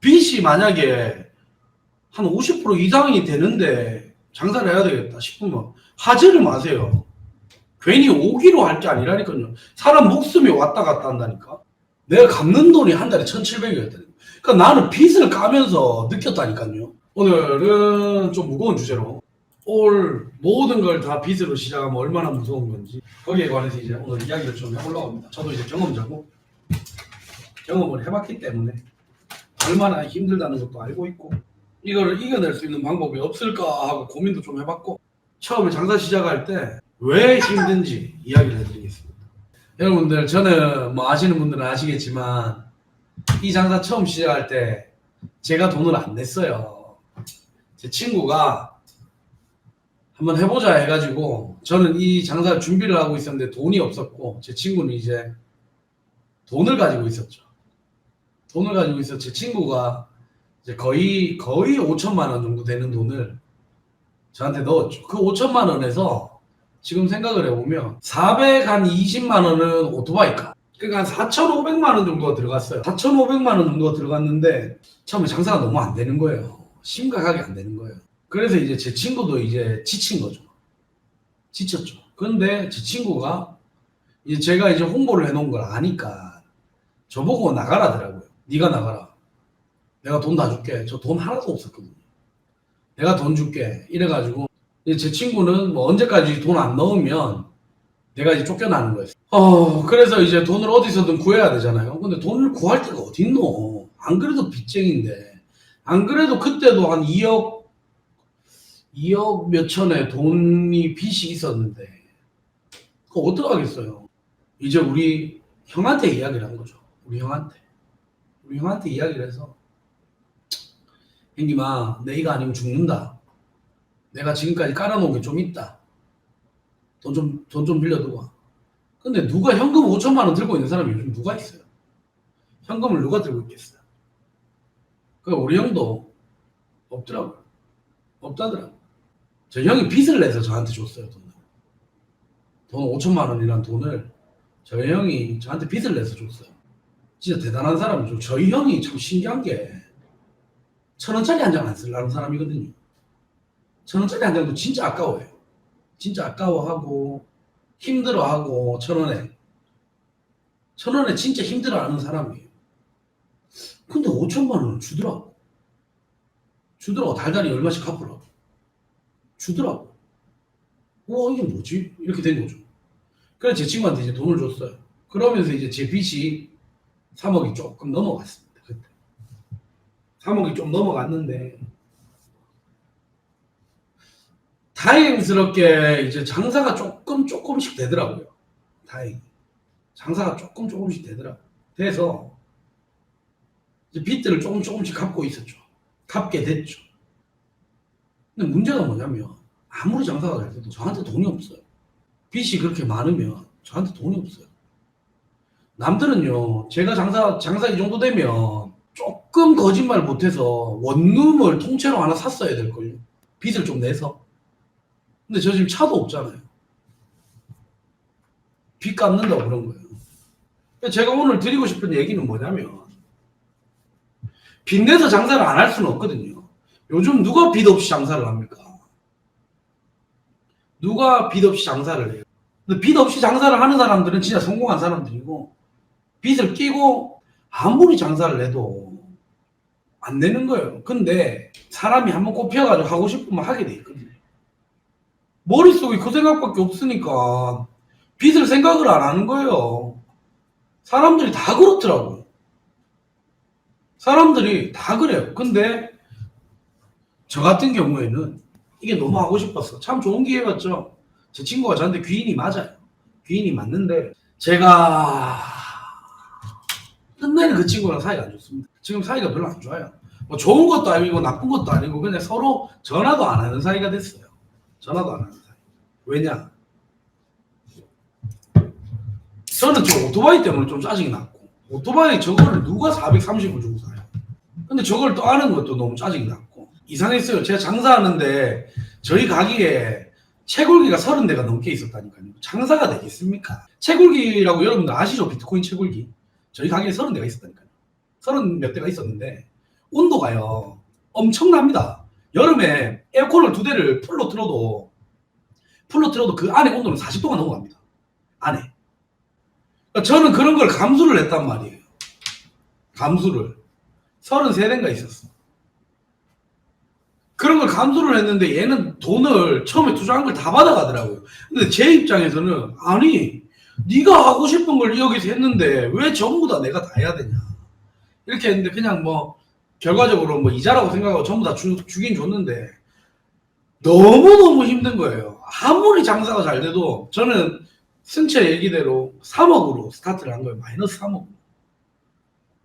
빚이 만약에 한 50% 이상이 되는데 장사를 해야 되겠다 싶으면 하지를 마세요. 괜히 오기로 할 게 아니라니까요. 사람 목숨이 왔다 갔다 한다니까. 내가 갚는 돈이 한 달에 1,700이었다니까. 그러니까 나는 빚을 까면서 느꼈다니까요. 오늘은 좀 무거운 주제로 올 모든 걸 다 빚으로 시작하면 얼마나 무서운 건지 거기에 관해서 이제 오늘 이야기를 좀 해보려고 합니다. 저도 이제 경험자고 경험을 해봤기 때문에 얼마나 힘들다는 것도 알고 있고 이거를 이겨낼 수 있는 방법이 없을까 하고 고민도 좀 해봤고 처음에 장사 시작할 때 왜 힘든지 이야기를 해드리겠습니다. 여러분들 저는 뭐 아시는 분들은 아시겠지만 이 장사 처음 시작할 때 제가 돈을 안 냈어요. 제 친구가 한번 해보자 해가지고 저는 이 장사 준비를 하고 있었는데 돈이 없었고 제 친구는 이제 돈을 가지고 있었죠. 돈을 가지고 있어 제 친구가 이제 거의 거의 5천만 원 정도 되는 돈을 저한테 넣었죠. 그 5천만 원에서 지금 생각을 해보면 420만 원은 오토바이가 그러니까 한 4,500만 원 정도가 들어갔어요. 4,500만 원 정도가 들어갔는데 처음에 장사가 너무 안 되는 거예요. 심각하게 안 되는 거예요. 그래서 이제 제 친구도 이제 지친 거죠. 지쳤죠. 그런데 제 친구가 이제 제가 이제 홍보를 해놓은 걸 아니까 저보고 나가라더라고요. 네가 나가라. 내가 돈 다 줄게. 저 돈 하나도 없었거든요. 내가 돈 줄게. 이래가지고 제 친구는 뭐 언제까지 돈 안 넣으면 내가 이제 쫓겨나는 거였어요. 어, 그래서 이제 돈을 어디서든 구해야 되잖아요. 근데 돈을 구할 데가 어딨노? 안 그래도 빚쟁인데. 안 그래도 그때도 한 2억, 2억 몇천에 돈이 빚이 있었는데. 그거 어떡하겠어요? 이제 우리 형한테 이야기를 한 거죠. 우리 형한테. 우리 형한테 이야기를 해서. 형님아, 내가 아니면 죽는다. 내가 지금까지 깔아놓은 게 좀 있다. 돈 좀, 돈 좀 빌려두고 와. 근데 누가 현금 5천만 원 들고 있는 사람이 요즘 누가 있어요? 현금을 누가 들고 있겠어요? 그 우리 형도 없더라고요. 없다더라고요. 저 형이 빚을 내서 저한테 줬어요, 돈을. 돈 5천만 원이란 돈을 저희 형이 저한테 빚을 내서 줬어요. 진짜 대단한 사람이죠. 저희 형이 참 신기한 게 천 원짜리 한 장 안 쓰려는 사람이거든요. 천 원짜리 한 장도 진짜 아까워요. 진짜 아까워하고 힘들어하고 천 원에 천 원에 진짜 힘들어하는 사람이에요. 근데 5천만 원을 주더라고. 주더라고 달달이 얼마씩 갚으라고. 주더라고. 와 이게 뭐지? 이렇게 된 거죠. 그래서 제 친구한테 이제 돈을 줬어요. 그러면서 이제 제 빚이 3억이 조금 넘어갔습니다. 그때 3억이 좀 넘어갔는데 다행스럽게 이제 장사가 조금 조금씩 되더라고요. 다행히 장사가 조금 조금씩 되더라고. 요 돼서 이제 빚들을 조금 조금씩 갚고 있었죠. 갚게 됐죠. 근데 문제가 뭐냐면 아무리 장사가 잘 돼도 저한테 돈이 없어요. 빚이 그렇게 많으면 저한테 돈이 없어요. 남들은요, 제가 장사 장사 이 정도 되면 조금 거짓말 못해서 원룸을 통째로 하나 샀어야 될 걸요. 빚을 좀 내서. 근데 저 지금 차도 없잖아요. 빚 갚는다고 그런 거예요. 그러니까 제가 오늘 드리고 싶은 얘기는 뭐냐면 빚 내서 장사를 안 할 수는 없거든요. 요즘 누가 빚 없이 장사를 합니까? 누가 빚 없이 장사를 해요? 빚 없이 장사를 하는 사람들은 진짜 성공한 사람들이고 빚을 끼고 아무리 장사를 해도 안 되는 거예요. 근데 사람이 한번 꼽혀가지고 하고 싶으면 하게 돼 있거든요. 머릿속에 그 생각밖에 없으니까 빚을 생각을 안 하는 거예요. 사람들이 다 그렇더라고요. 사람들이 다 그래요. 근데 저 같은 경우에는 이게 너무 하고 싶었어. 참 좋은 기회였죠. 제 친구가 저한테 귀인이 맞아요. 귀인이 맞는데 제가 끝내는 그 친구랑 사이가 안 좋습니다. 지금 사이가 별로 안 좋아요. 뭐 좋은 것도 아니고 나쁜 것도 아니고 그냥 서로 전화도 안 하는 사이가 됐어요. 전화도 안 하는 사이. 왜냐? 저는 저 오토바이 때문에 좀 짜증이 났고 오토바이 저거를 누가 430을 주고 사요? 근데 저걸 또 아는 것도 너무 짜증이 났고 이상했어요. 제가 장사하는데 저희 가게에 채굴기가 30대가 넘게 있었다니까요. 장사가 되겠습니까? 채굴기라고 여러분들 아시죠? 비트코인 채굴기. 저희 가게에 30대가 있었다니까요. 30몇 대가 있었는데 온도가요 엄청납니다. 여름에 에어컨을 두 대를 풀로 틀어도 풀로 틀어도 그 안에 온도는 40도가 넘어갑니다. 안에. 그러니까 저는 그런 걸 감수를 했단 말이에요. 감수를. 33대인가 있었어. 그런 걸 감수를 했는데 얘는 돈을 처음에 투자한 걸 다 받아가더라고요. 근데 제 입장에서는 아니 네가 하고 싶은 걸 여기서 했는데 왜 전부 다 내가 다 해야 되냐 이렇게 했는데 그냥 뭐 결과적으로 뭐 이자라고 생각하고 전부 다 주, 주긴 줬는데 너무너무 힘든 거예요. 아무리 장사가 잘 돼도 저는 승채 얘기대로 3억으로 스타트를 한 거예요. 마이너스 3억.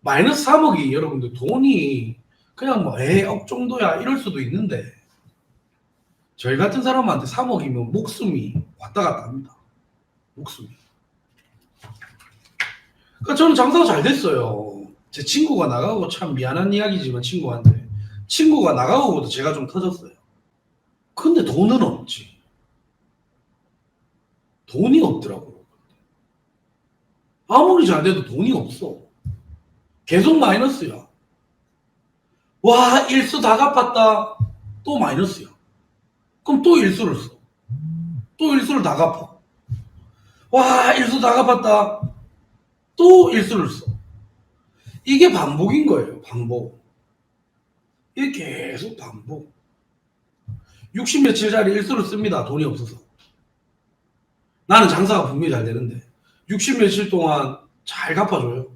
마이너스 3억이 여러분들 돈이 그냥 뭐 에억 정도야 이럴 수도 있는데 저희 같은 사람한테 3억이면 목숨이 왔다 갔다 합니다. 목숨이. 그러니까 저는 장사가 잘 됐어요. 제 친구가 나가고 참 미안한 이야기지만 친구한테 친구가 나가고도 제가 좀 터졌어요. 근데 돈은 없지. 돈이 없더라고. 아무리 잘 돼도 돈이 없어. 계속 마이너스야. 와, 일수 다 갚았다. 또 마이너스야. 그럼 또 일수를 써. 또 일수를 다 갚아. 와, 일수 다 갚았다. 또 일수를 써. 이게 반복인 거예요. 반복. 이게 계속 반복. 60 며칠짜리 일수를 씁니다. 돈이 없어서. 나는 장사가 분명히 잘 되는데 60 며칠 동안 잘 갚아줘요.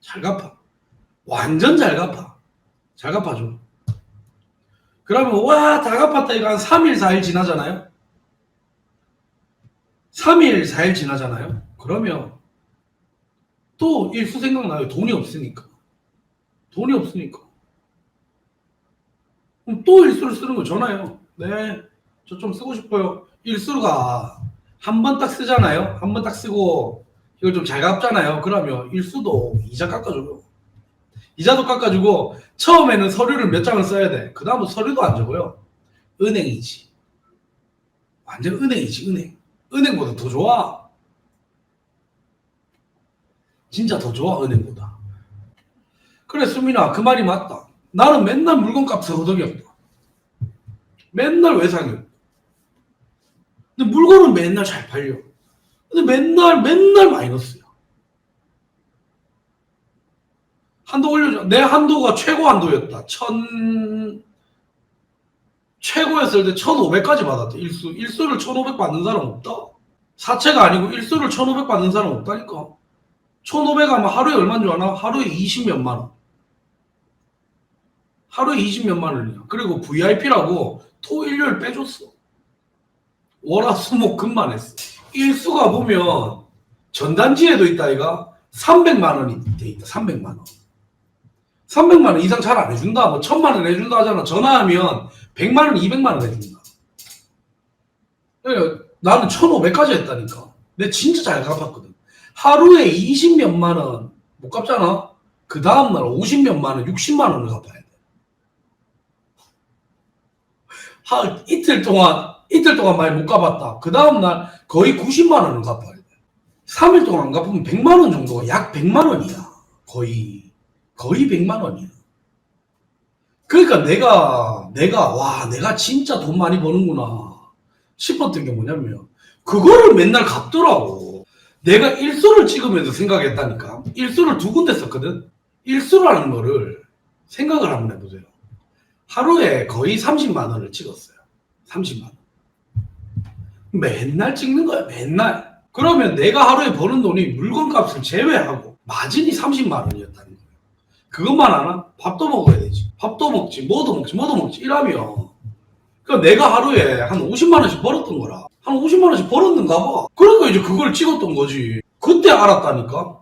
잘 갚아. 완전 잘 갚아. 잘 갚아줘. 그러면 와 다 갚았다 이거 한 3일 4일 지나잖아요. 3일 4일 지나잖아요. 그러면 또 일수 생각나요. 돈이 없으니까. 돈이 없으니까. 그럼 또 일수를 쓰는 거 전화요. 네, 저 좀 쓰고 싶어요. 일수가 한 번 딱 쓰잖아요. 한 번 딱 쓰고 이걸 좀 잘 갚잖아요. 그러면 일수도 이자 깎아줘요. 이자도 깎아주고 처음에는 서류를 몇 장을 써야 돼. 그 다음부터 서류도 안 적어요. 은행이지. 완전 은행이지 은행. 은행보다 더 좋아. 진짜 더 좋아 은행보다. 그래 수민아 그 말이 맞다. 나는 맨날 물건값을 허덕였다. 맨날 외상이었다. 근데 물건은 맨날 잘 팔려. 근데 맨날 맨날 마이너스야. 한도 올려줘. 내 한도가 최고 한도였다. 천 최고였을 때 1,500까지 받았대. 일수. 일수를 1,500 받는 사람 없다. 사채가 아니고 일수를 1,500 받는 사람 없다니까. 1,500 하면 하루에 얼마인 줄 아나? 하루에 20 몇만 원. 하루에 20 몇만 원이야. 그리고 VIP라고 토, 일 요일 빼줬어. 월화, 수 목, 금만 했어. 일수가 보면 전단지에도 있다, 이가 300만 원이 돼 있다, 300만 원. 300만 원 이상 잘 안 해준다. 뭐 1000만 원 해준다 하잖아. 전화하면 100만 원, 200만 원 해준다. 그러니까 나는 1500까지 했다니까. 내 진짜 잘 갚았거든. 하루에 20 몇만 원 못 갚잖아. 그 다음날 50 몇만 원, 60만 원을 갚아야 돼. 하, 이틀 동안, 이틀 동안 많이 못 갚았다. 그 다음날 거의 90만 원을 갚아야 돼. 3일 동안 안 갚으면 100만 원 정도가 약 100만 원이야. 거의. 거의 100만 원이야. 그러니까 내가, 내가, 와, 내가 진짜 돈 많이 버는구나. 싶었던 게 뭐냐면, 그거를 맨날 갚더라고. 내가 일수를 찍으면서 생각했다니까. 일수를 두 군데 썼거든. 일수라는 거를 생각을 한번 해보세요. 하루에 거의 30만 원을 찍었어요. 30만 원. 맨날 찍는 거야, 맨날. 그러면 내가 하루에 버는 돈이 물건값을 제외하고 마진이 30만 원이었다는 거예요. 그것만 하나? 밥도 먹어야 되지. 밥도 먹지, 뭐도 먹지, 뭐도 먹지. 이러면. 그러니까 내가 하루에 한 50만 원씩 벌었던 거라. 한 50만 원씩 벌었는가 봐. 그러니까 이제 그걸 찍었던 거지. 그때 알았다니까.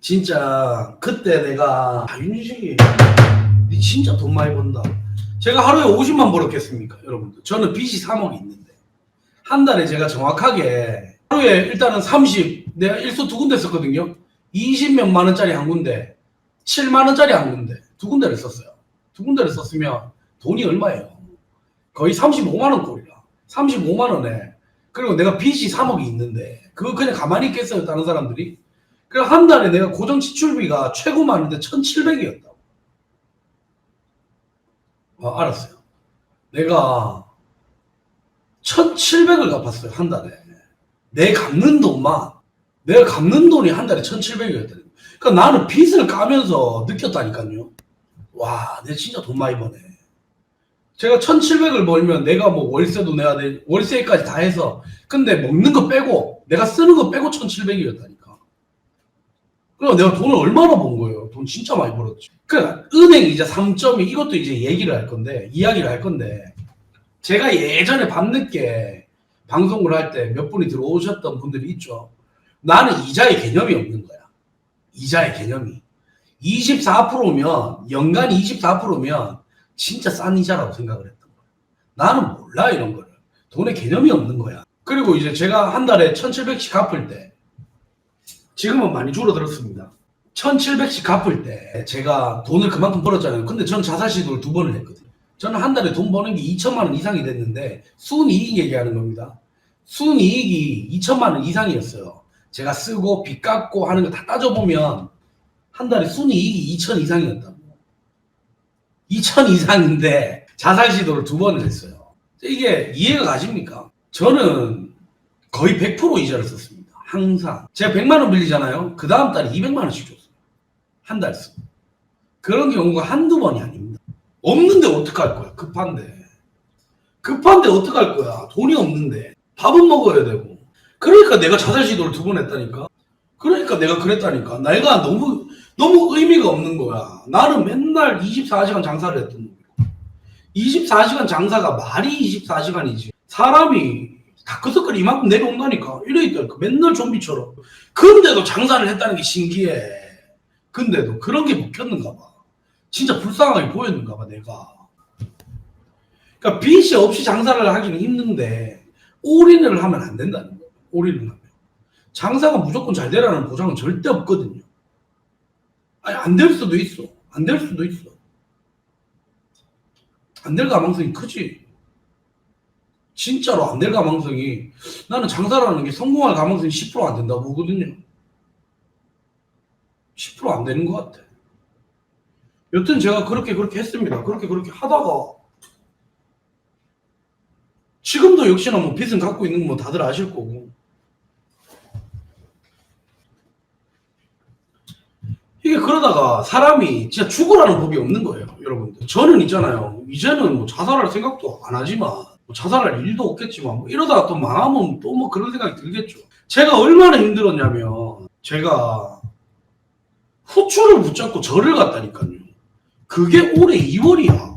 진짜 그때 내가 아, 윤식이 니 진짜 돈 많이 번다. 제가 하루에 50만 벌었겠습니까, 여러분들? 저는 빚이 3억이 있는데 한 달에 제가 정확하게 하루에 일단은 30 내가 일수 두 군데 썼거든요. 20 몇만 원짜리 한 군데, 7만 원짜리 한 군데 두 군데를 썼어요. 두 군데를 썼으면 돈이 얼마예요? 거의 35만 원 꼴이라. 35만 원에 그리고 내가 빚이 3억이 있는데 그거 그냥 가만히 있겠어요 다른 사람들이? 그래서 한 달에 내가 고정 지출비가 최고 많은데 1,700이었다고. 어, 알았어요. 내가 1,700을 갚았어요, 한 달에. 내 갚는 돈만, 내가 갚는 돈이 한 달에 1,700이었거든요. 그러니까 나는 빚을 까면서 느꼈다니까요. 와, 내 진짜 돈 많이 버네. 제가 1,700을 벌면 내가 뭐 월세도 내야 돼, 월세까지 다 해서, 근데 먹는 거 빼고, 내가 쓰는 거 빼고 1,700이었다니까. 그럼 내가 돈을 얼마나 번 거예요? 돈 진짜 많이 벌었죠. 그 은행 이자 3점이 이것도 이제 얘기를 할 건데 이야기를 할 건데 제가 예전에 밤늦게 방송을 할 때 몇 분이 들어오셨던 분들이 있죠. 나는 이자의 개념이 없는 거야. 이자의 개념이 24%면 연간 24%면 진짜 싼 이자라고 생각을 했던 거야. 나는 몰라 이런 거를. 돈의 개념이 없는 거야. 그리고 이제 제가 한 달에 1,700씩 갚을 때 지금은 많이 줄어들었습니다. 1,700씩 갚을 때 제가 돈을 그만큼 벌었잖아요. 근데 전 자살 시도를 두 번을 했거든요. 저는 한 달에 돈 버는 게 2천만 원 이상이 됐는데 순이익 얘기하는 겁니다. 순이익이 2천만 원 이상이었어요. 제가 쓰고 빚 갚고 하는 거 다 따져보면 한 달에 순이익이 2천 이상이었다고. 2천 이상인데 자살 시도를 두 번을 했어요. 이게 이해가 가십니까? 저는 거의 100% 이자를 썼습니다. 항상. 제가 100만 원 빌리잖아요. 그 다음 달에 200만 원씩 줬어요. 한 달 쓰고. 그런 경우가 한두 번이 아닙니다. 없는데 어떡할 거야? 급한데. 급한데 어떡할 거야? 돈이 없는데. 밥은 먹어야 되고. 그러니까 내가 자살 시도를 두 번 했다니까. 그러니까 내가 그랬다니까. 내가 너무, 너무 의미가 없는 거야. 나는 맨날 24시간 장사를 했던 놈이고. 24시간 장사가 말이 24시간이지. 사람이 다크서클 이만큼 내려온다니까. 이래 있다니까. 맨날 좀비처럼. 근데도 장사를 했다는 게 신기해. 근데도 그런 게 먹혔는가 봐. 진짜 불쌍하게 보였는가 봐, 내가. 그러니까 빚이 없이 장사를 하기는 힘든데, 올인을 하면 안 된다는 거야. 올인을 하면. 장사가 무조건 잘 되라는 보장은 절대 없거든요. 아니, 안 될 수도 있어. 안 될 수도 있어. 안 될 가망성이 크지. 진짜로 안 될 가망성이 나는 장사라는 게 성공할 가망성이 10%안 된다고 보거든요. 10%안 되는 것 같아. 여튼 제가 그렇게 그렇게 했습니다. 그렇게 그렇게 하다가 지금도 역시나 뭐 빚은 갖고 있는 거뭐 다들 아실 거고 이게 그러다가 사람이 진짜 죽으라는 법이 없는 거예요, 여러분들. 저는 있잖아요. 이제는 뭐 자살할 생각도 안 하지만 뭐 자살할 일도 없겠지만 뭐 이러다가 또 망하면 또 뭐 그런 생각이 들겠죠. 제가 얼마나 힘들었냐면 제가 후추를 붙잡고 절을 갔다니까요. 그게 올해 2월이야.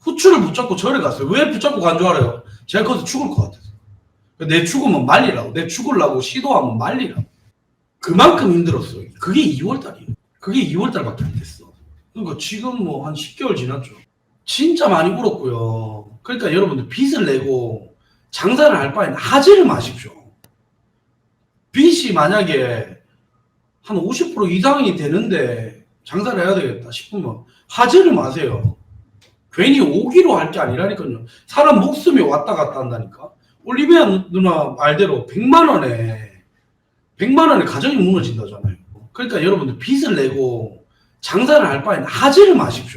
후추를 붙잡고 절에 갔어요. 왜 붙잡고 간 줄 알아요? 제가 거기서 죽을 것 같아서. 내 죽으면 말리라고. 내 죽으려고 시도하면 말리라고. 그만큼 힘들었어요. 그게 2월달이에요. 그게 2월달밖에 안 됐어. 그러니까 지금 뭐 한 10개월 지났죠. 진짜 많이 울었고요. 그러니까 여러분들 빚을 내고 장사를 할 바에는 하지를 마십시오. 빚이 만약에 한 50% 이상이 되는데 장사를 해야 되겠다 싶으면 하지를 마세요. 괜히 오기로 할 게 아니라니까요. 사람 목숨이 왔다 갔다 한다니까. 올리비아 누나 말대로 100만 원에 100만 원에 가정이 무너진다잖아요. 그러니까 여러분들 빚을 내고 장사를 할 바에는 하지를 마십시오.